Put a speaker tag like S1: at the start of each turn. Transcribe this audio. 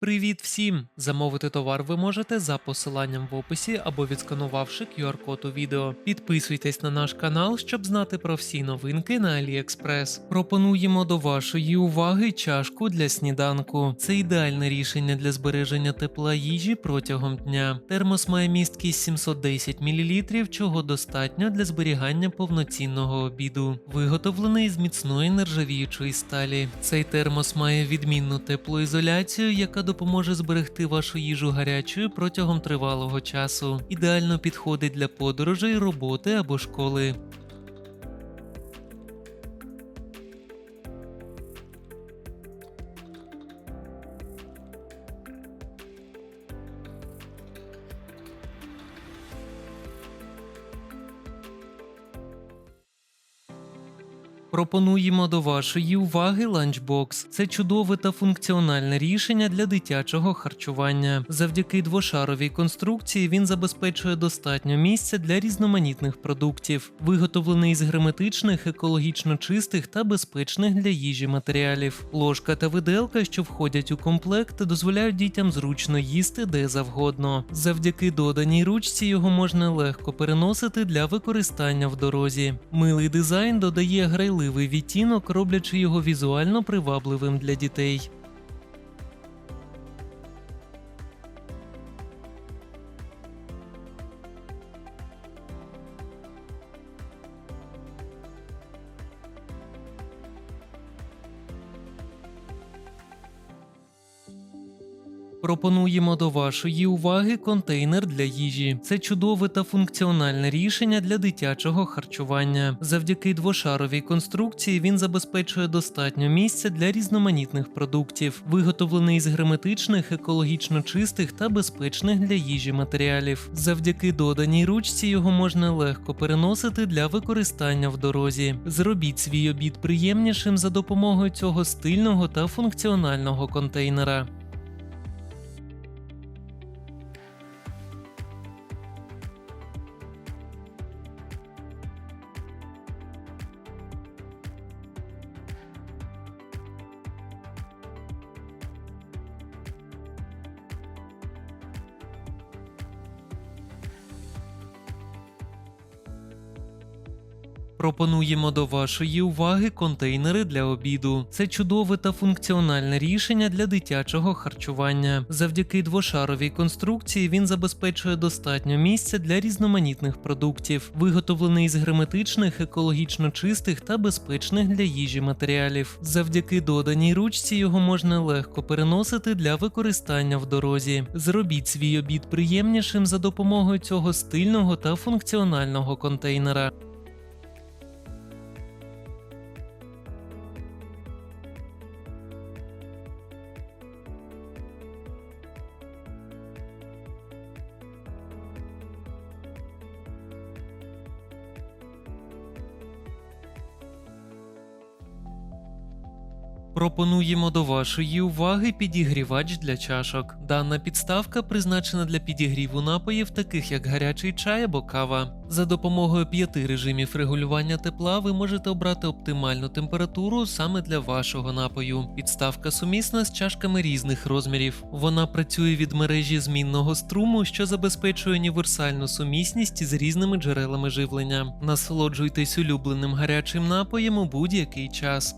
S1: Привіт всім! Замовити товар ви можете за посиланням в описі або відсканувавши QR-код у відео. Підписуйтесь на наш канал, щоб знати про всі новинки на AliExpress. Пропонуємо до вашої уваги чашку для сніданку. Це ідеальне рішення для збереження тепла їжі протягом дня. Термос має місткість 710 мл, чого достатньо для зберігання повноцінного обіду. Виготовлений з міцної нержавіючої сталі. Цей термос має відмінну теплоізоляцію, яка допоможе зберегти вашу їжу гарячою протягом тривалого часу. Ідеально підходить для подорожей, роботи або школи. Пропонуємо до вашої уваги ланчбокс. Це чудове та функціональне рішення для дитячого харчування. Завдяки двошаровій конструкції він забезпечує достатньо місця для різноманітних продуктів, виготовлений з герметичних, екологічно чистих та безпечних для їжі матеріалів. Ложка та виделка, що входять у комплект, дозволяють дітям зручно їсти де завгодно. Завдяки доданій ручці його можна легко переносити для використання в дорозі. Милий дизайн додає грайливий відтінок, роблячи його візуально привабливим для дітей. Пропонуємо до вашої уваги контейнер для їжі. Це чудове та функціональне рішення для дитячого харчування. Завдяки двошаровій конструкції він забезпечує достатньо місця для різноманітних продуктів, виготовлений з герметичних, екологічно чистих та безпечних для їжі матеріалів. Завдяки доданій ручці його можна легко переносити для використання в дорозі. Зробіть свій обід приємнішим за допомогою цього стильного та функціонального контейнера. Пропонуємо до вашої уваги контейнери для обіду. Це чудове та функціональне рішення для дитячого харчування. Завдяки двошаровій конструкції він забезпечує достатньо місця для різноманітних продуктів, виготовлений з герметичних, екологічно чистих та безпечних для їжі матеріалів. Завдяки доданій ручці його можна легко переносити для використання в дорозі. Зробіть свій обід приємнішим за допомогою цього стильного та функціонального контейнера. Пропонуємо до вашої уваги підігрівач для чашок. Дана підставка призначена для підігріву напоїв, таких як гарячий чай або кава. За допомогою п'яти режимів регулювання тепла ви можете обрати оптимальну температуру саме для вашого напою. Підставка сумісна з чашками різних розмірів. Вона працює від мережі змінного струму, що забезпечує універсальну сумісність з різними джерелами живлення. Насолоджуйтесь улюбленим гарячим напоєм у будь-який час.